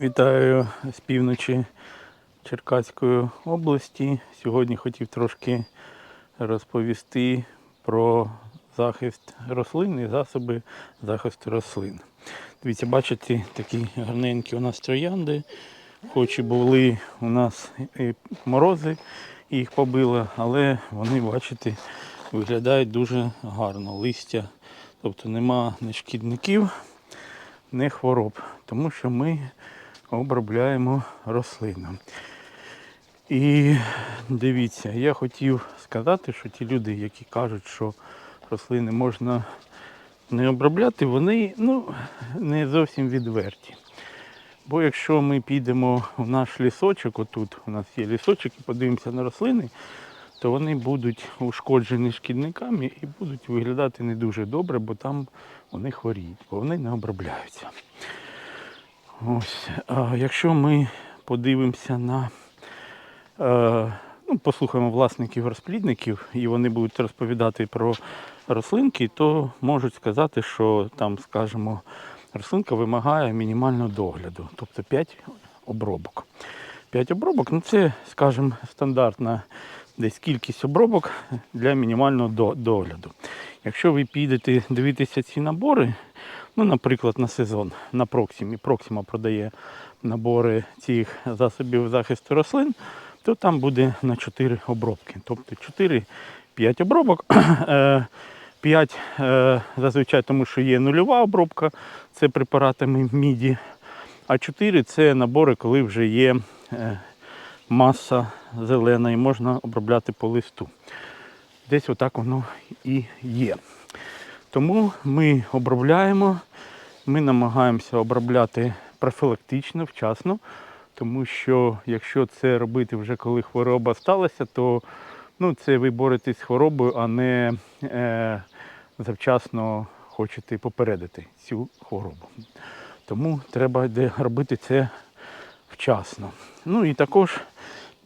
Вітаю з півночі Черкаської області. Сьогодні хотів трошки розповісти про захист рослин і засоби захисту рослин. Дивіться, бачите, такі гарненькі у нас троянди. Хоч і були у нас і морози, і їх побило, але вони, бачите, виглядають дуже гарно. Листя, тобто нема ні шкідників, ні хвороб, тому що ми обробляємо рослину. І дивіться, я хотів сказати, що ті люди, які кажуть, що рослини можна не обробляти, вони ну, не зовсім відверті. Бо якщо ми підемо в наш лісочок, отут у нас є лісочок, і подивимося на рослини, то вони будуть ушкоджені шкідниками і будуть виглядати не дуже добре, бо там вони хворіють, бо вони не обробляються. Ось, якщо ми подивимося на, е, ну, послухаємо власників розплідників, і вони будуть розповідати про рослинки, то можуть сказати, що там, скажімо, рослинка вимагає мінімального догляду, тобто 5 обробок. 5 обробок, ну це, скажімо, стандартна десь кількість обробок для мінімального догляду. Якщо ви підете дивитися ці набори, ну, наприклад, на сезон на Проксімі, Проксима продає набори цих засобів захисту рослин, то там буде на 4 обробки. Тобто 4-5 обробок. 5 зазвичай, тому що є нульова обробка, це препаратами міді. А 4 це набори, коли вже є е, маса зелена і можна обробляти по листу. Десь отак воно і є. Тому ми обробляємо, ми намагаємося обробляти профілактично, вчасно, тому що якщо це робити вже коли хвороба сталася, то ну, це ви боретесь з хворобою, а не е, завчасно хочете попередити цю хворобу. Тому треба робити це вчасно. Ну і також,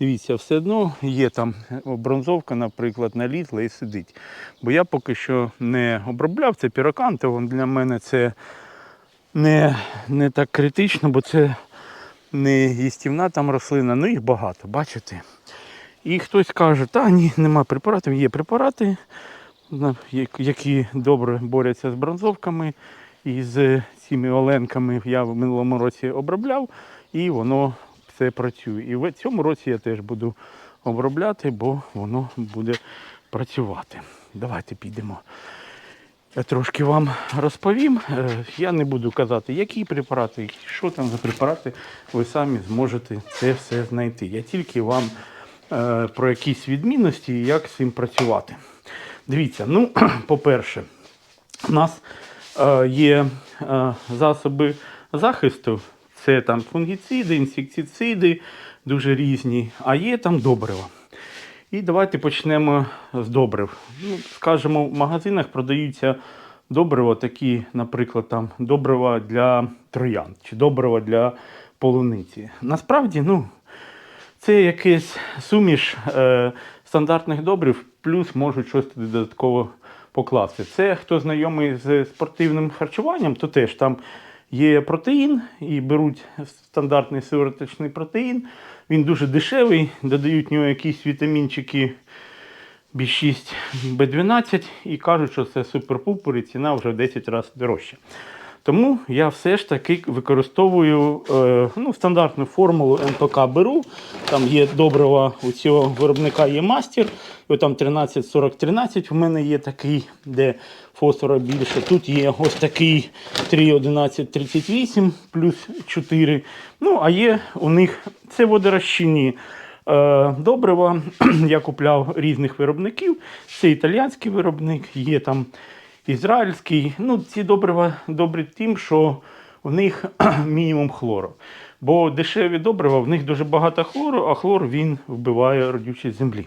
дивіться, все одно є там бронзовка, наприклад, налізла і сидить. Бо я поки що не обробляв це пірокантовим. Для мене це не, не так критично, бо це не їстівна там рослина, ну їх багато, бачите? І хтось каже, та ні, нема препаратів, є препарати, які добре борються з бронзовками. І з цими оленками я в минулому році обробляв, і воно все працює. І в цьому році я теж буду обробляти, бо воно буде працювати. Давайте підемо. Я трошки вам розповім. Е, Я не буду казати, які препарати, що там за препарати, ви самі зможете це все знайти. Я тільки вам е, про якісь відмінності і як з цим працювати. Дивіться, ну, по-перше, у нас е, є засоби захисту, це там фунгіциди, інсектициди, дуже різні, а є там добрива. І давайте почнемо з добрив. Ну, скажімо, в магазинах продаються добрива, такі, наприклад, там добрива для троянд чи добрива для полуниці. Насправді, ну, це якийсь суміш е, стандартних добрив, плюс можуть щось туди додатково покласти. Це хто знайомий з спортивним харчуванням, то теж там є протеїн і беруть стандартний сивороточний протеїн. Він дуже дешевий, додають в нього якісь вітамінчики B6, B12 і кажуть, що це супер-пупер і ціна вже в 10 разів дорожча. Тому я все ж таки використовую е, ну, стандартну формулу НПК беру. Там є добрива у цього виробника є мастер. І там 13-40-13 в мене є такий, де фосфора більше. Тут є ось такий 3,11-38 плюс 4. Ну, а є у них це водорозчинні е, добрива. Я купляв різних виробників. Це італійський виробник, є там ізраїльський. Ну, ці добрива добрі тим, що в них мінімум хлору. Бо дешеві добрива, в них дуже багато хлору, а хлор він вбиває родючість землі.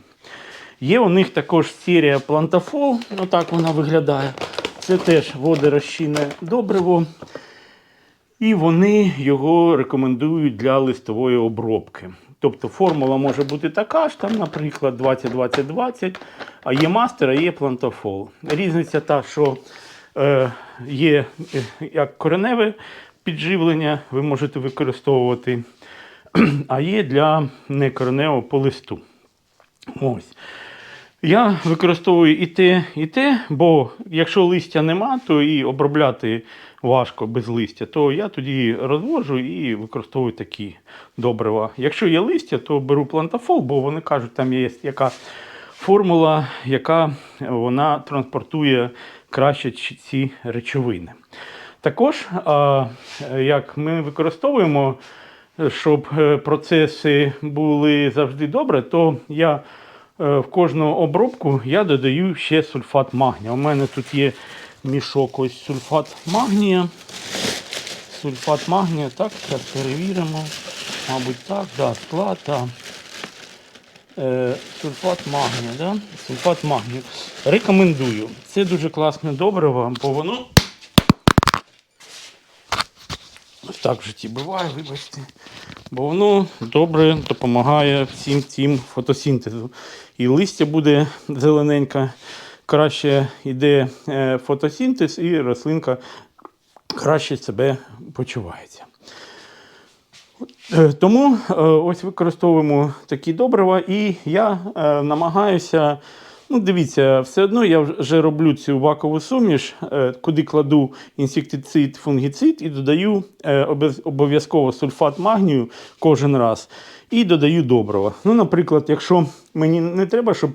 Є у них також серія плантафол, отак вона виглядає. Це теж водорозчинне добриво. І вони його рекомендують для листової обробки. Тобто формула може бути така ж, там, наприклад, 20-20-20, а є мастер, а є плантофол. Різниця та, що е, є е, як кореневе підживлення ви можете використовувати, а є для некореневого по листу. Ось. Я використовую і те, і те, бо якщо листя нема, то і обробляти важко без листя, то я тоді розвожу і використовую такі добрива. Якщо є листя, то беру плантафол, бо вони кажуть, там є яка формула, яка вона транспортує краще ці- речовини. Також, як ми використовуємо, щоб е, процеси були завжди добре, то я в кожну обробку я додаю ще сульфат магнія. У мене тут є мішок ось сульфат магнія. Сульфат магнія, так, зараз перевіримо. Мабуть, так, да, склад, так. Е, сульфат магнія, да? Сульфат магнію. Рекомендую. Це дуже класне добриво, бо воно. Ось так в житті буває, вибачте. Бо воно добре допомагає всім цим фотосинтезу. І листя буде зелененьке, краще йде е, фотосинтез, і рослинка краще себе почувається. Е, Тому е, ось використовуємо такі добрива, і я намагаюся. Ну, дивіться, все одно я вже роблю цю вакову суміш, е, куди кладу інсектицид, фунгіцид і додаю е, обов'язково сульфат магнію кожен раз. І додаю добрива. Ну, наприклад, якщо мені не треба, щоб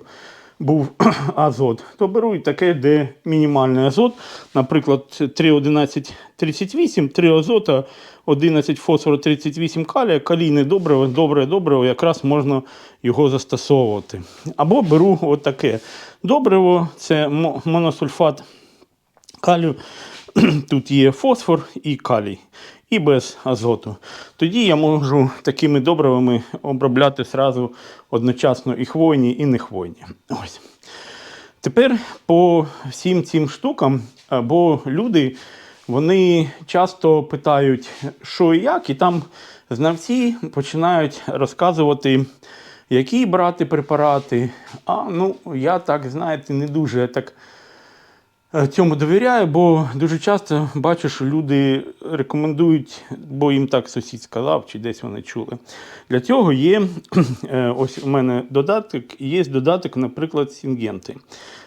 був азот, то беру і таке, де мінімальний азот. Наприклад, 3,11,38, 3 азота, 11 фосфору, 38 калія, калійне добриво, добре добриво, якраз можна його застосовувати. Або беру отаке добриво, це моносульфат калію. Тут є фосфор і калій, і без азоту. Тоді я можу такими добривами обробляти сразу одночасно і хвойні, і нехвойні. Ось. Тепер по всім цим штукам, бо люди вони часто питають, що і як, і там знавці починають розказувати, які брати препарати. А ну, я так, знаєте, не дуже так е, цьому довіряю, бо дуже часто бачу, що люди рекомендують, бо їм так сусід сказав, чи десь вони чули. Для цього є е, ось у мене додаток, є додаток, наприклад, Сінгенти.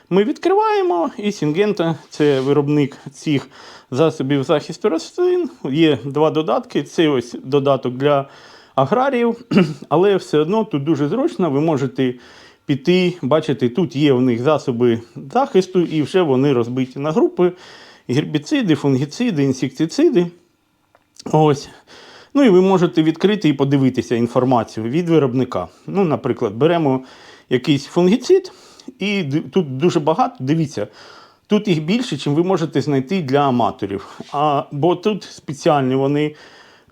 Ми відкриваємо, і Сінгента це виробник цих засобів захисту рослин. Є два додатки. Це ось додаток для аграріїв, але все одно тут дуже зручно. Ви можете піти, бачите, тут є у них засоби захисту, і вже вони розбиті на групи: гербіциди, фунгіциди, інсектициди. Ось. Ну і ви можете відкрити і подивитися інформацію від виробника. Ну, наприклад, беремо якийсь фунгіцид, і тут дуже багато. Дивіться, тут їх більше, ніж ви можете знайти для аматорів. А, бо тут спеціальні вони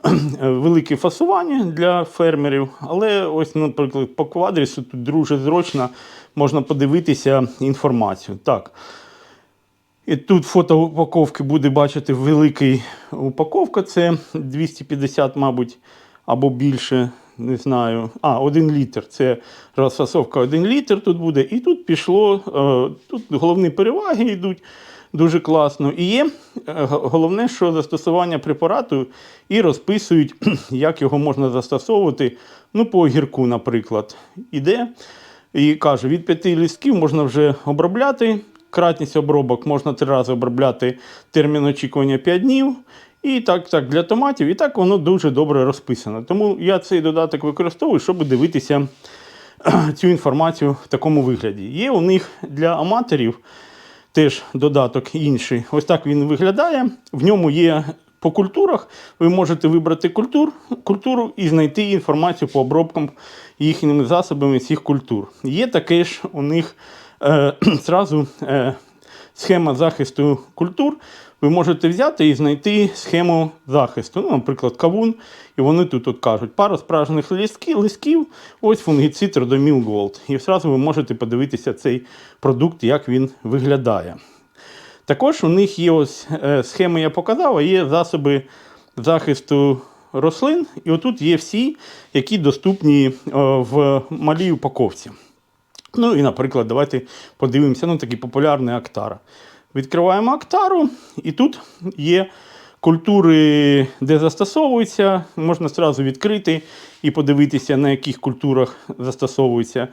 велике фасування для фермерів. Але ось, наприклад, по квадрісу тут дуже зручно можна подивитися інформацію. Так. І тут фото упаковки буде бачити великий упаковка. Це 250, мабуть, або більше. Не знаю. А, 1 літр. Це розфасовка 1 літр тут буде. І тут пішло. е, Тут головні переваги йдуть дуже класно. І є е, головне, що застосування препарату і розписують, як його можна застосовувати. Ну, по огірку, наприклад, іде. І каже, від п'яти листків можна вже обробляти. Кратність обробок можна три рази обробляти термін очікування 5 днів. І так, так для томатів. І так воно дуже добре розписано. Тому я цей додаток використовую, щоб дивитися цю інформацію в такому вигляді. Є у них для аматорів теж додаток інший. Ось так він виглядає. В ньому є по культурах. Ви можете вибрати культур, культуру і знайти інформацію по обробкам їхніми засобами цих культур. Є таке ж у них е, зразу е, схема захисту культур. Ви можете взяти і знайти схему захисту. Ну, наприклад, кавун, і вони тут от кажуть, пара справжніх листків, листків, ось фунгіцид Родоміл Голд. І одразу ви можете подивитися цей продукт, як він виглядає. Також у них є ось е, схеми, я показав, а є засоби захисту рослин. І отут є всі, які доступні е, в малій упаковці. Ну і, наприклад, давайте подивимося, ну такий популярний Актара. Відкриваємо Актару, і тут є культури, де застосовуються, можна одразу відкрити і подивитися, на яких культурах застосовується.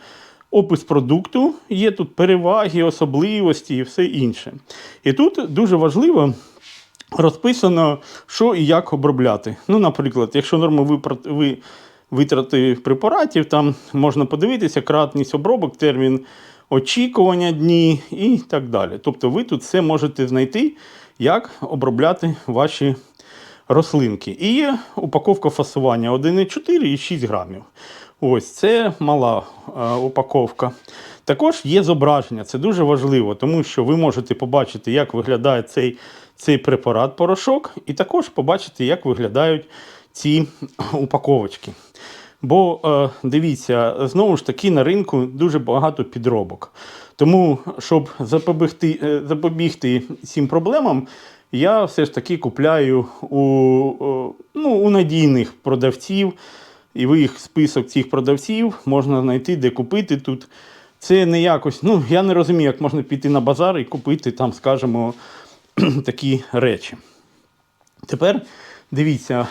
Опис продукту, є тут переваги, особливості і все інше. І тут дуже важливо розписано, що і як обробляти. Ну, наприклад, якщо норма витрати препаратів, там можна подивитися кратність обробок, термін очікування дні і так далі. Тобто ви тут все можете знайти, як обробляти ваші рослинки. І є упаковка фасування 1,4 і 6 грамів. Ось це мала е, упаковка. Також є зображення, це дуже важливо, тому що ви можете побачити, як виглядає цей, цей препарат порошок, і також побачити, як виглядають ці упаковочки. Бо е, дивіться, знову ж таки на ринку дуже багато підробок. Тому, щоб запобігти, е, запобігти цим проблемам, я все ж таки купляю у, о, ну, у надійних продавців. І ви їх список цих продавців можна знайти, де купити тут. Це не якось. Ну, я не розумію, як можна піти на базар і купити там, скажімо, такі речі. Тепер дивіться,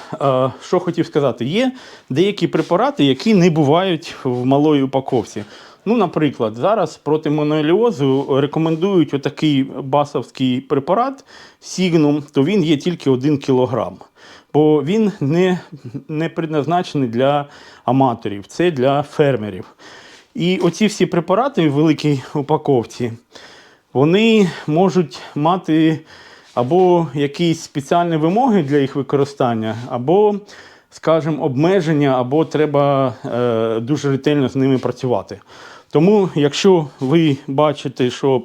що хотів сказати. Є деякі препарати, які не бувають в малої упаковці. Ну, наприклад, зараз проти моноеліозу рекомендують отакий басовський препарат Сігнум, то він є тільки 1 кілограм. Бо він не, не предназначений для аматорів, це для фермерів. І оці всі препарати в великій упаковці, вони можуть мати або якісь спеціальні вимоги для їх використання, або, скажімо, обмеження, або треба е, дуже ретельно з ними працювати. Тому, якщо ви бачите, що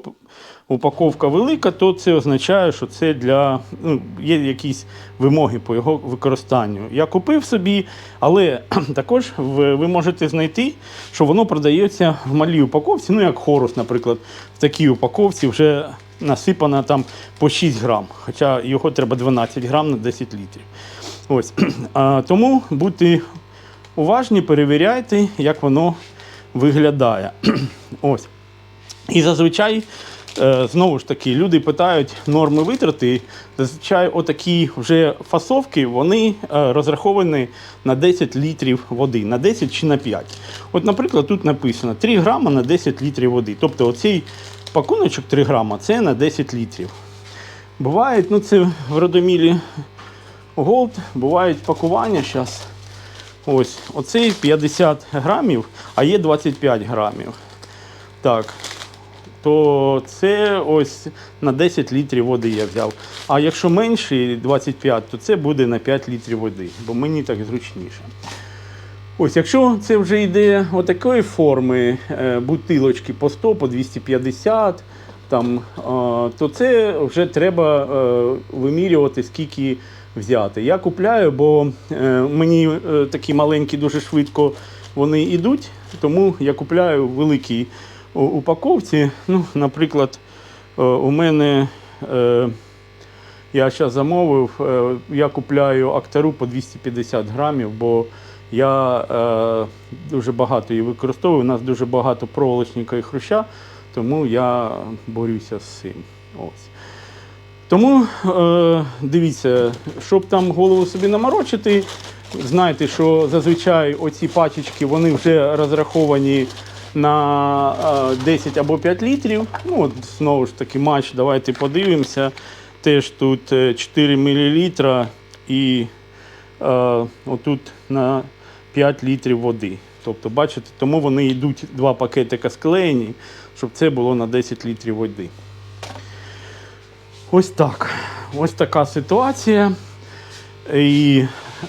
упаковка велика, то це означає, що це для ну, є якісь вимоги по його використанню. Я купив собі, але також ви, можете знайти, що воно продається в малій упаковці, ну як хорус, наприклад, в такій упаковці вже насипано там по 6 грам, хоча його треба 12 грам на 10 літрів. Ось. А, тому будьте уважні, перевіряйте, як воно виглядає. Ось. І зазвичай, е, знову ж таки, люди питають норми витрати. Зазвичай отакі вже фасовки вони е, розраховані на 10 літрів води, на 10 чи на 5. От, наприклад, тут написано 3 грама на 10 літрів води. Тобто оцей пакуночок 3 грама це на 10 літрів. Бувають, ну це в родомілі Голд, бувають пакування зараз. Ось, оцей 50 грамів, а є 25 грамів. Так. То це ось на 10 літрів води я взяв. А якщо менше 25, то це буде на 5 літрів води, бо мені так зручніше. Ось, якщо це вже йде отакої форми, е, бутилочки по 100, по 250, там, то це вже треба е, вимірювати, скільки взяти. Я купляю, бо е, мені такі маленькі дуже швидко вони йдуть, тому я купляю в великій упаковці. Ну, наприклад, у мене я зараз замовив, я купляю актару по 250 грамів, бо я е, дуже багато її використовую. У нас дуже багато проволочника і хруща, тому я борюся з цим. Ось. Тому е, дивіться, щоб там голову собі наморочити, знайте, що зазвичай оці пачечки вони вже розраховані на е, 10 або 5 літрів. Ну, от, знову ж таки, матч, давайте подивимося. Теж тут е, 4 мл і е, отут на 5 літрів води. Тобто, бачите, тому вони йдуть два пакетика склеєні, щоб це було на 10 літрів води. Ось так. Ось така ситуація. І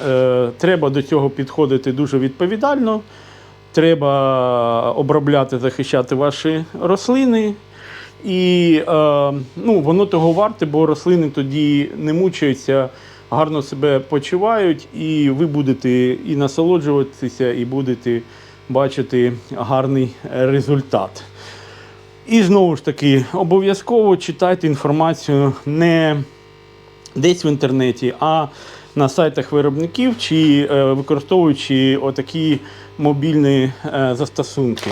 е, треба до цього підходити дуже відповідально. Треба обробляти, захищати ваші рослини. І е, ну, воно того варте, бо рослини тоді не мучаються, гарно себе почувають, і ви будете і насолоджуватися, і будете бачити гарний результат. І знову ж таки, обов'язково читайте інформацію не десь в інтернеті, а на сайтах виробників чи е, використовуючи отакі мобільні е, застосунки.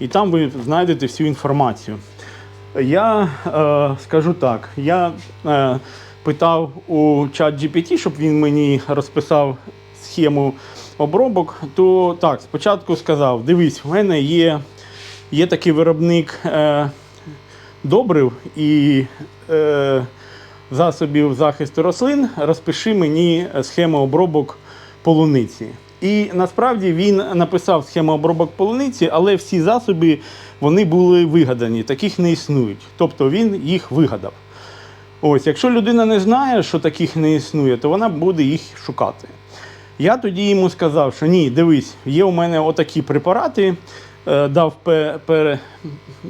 І там ви знайдете всю інформацію. Я е, скажу так, я е, питав у чат GPT, щоб він мені розписав схему обробок, то так, спочатку сказав: дивись, в мене є, є такий виробник е, добрив і е, засобів захисту рослин, розпиши мені схему обробок полуниці. І насправді він написав схему обробок полуниці, але всі засоби вони були вигадані, таких не існують. Тобто він їх вигадав. Ось, якщо людина не знає, що таких не існує, то вона буде їх шукати. Я тоді йому сказав, що ні, дивись, є у мене отакі препарати, е, дав пе- пере,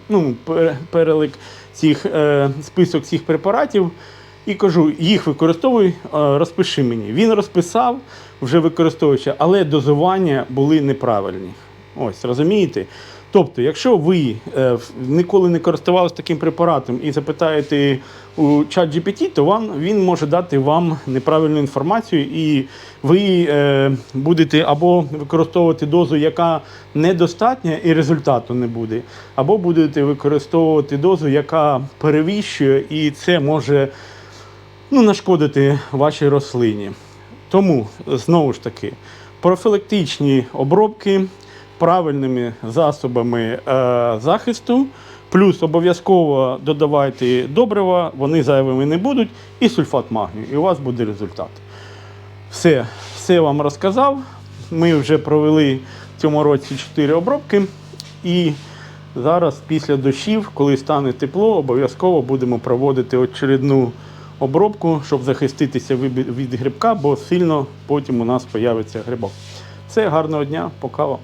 ну, пере- перелик цих, е, список цих препаратів і кажу, їх використовуй, е, розпиши мені. Він розписав, вже використовуючи, але дозування були неправильні. Ось, розумієте? Тобто, якщо ви е, ніколи не користувалися таким препаратом і запитаєте у чат GPT, то вам, він може дати вам неправильну інформацію, і ви е, будете або використовувати дозу, яка недостатня, і результату не буде, або будете використовувати дозу, яка перевищує, і це може ну, нашкодити вашій рослині. Тому, знову ж таки, профілактичні обробки правильними засобами е, захисту, плюс обов'язково додавайте добрива, вони зайвими не будуть, і сульфат магнію, і у вас буде результат. Все, все вам розказав. Ми вже провели в цьому році 4 обробки. І зараз, після дощів, коли стане тепло, обов'язково будемо проводити очередну обробку, щоб захиститися від грибка, бо сильно потім у нас появиться грибок. Все, гарного дня, пока вам.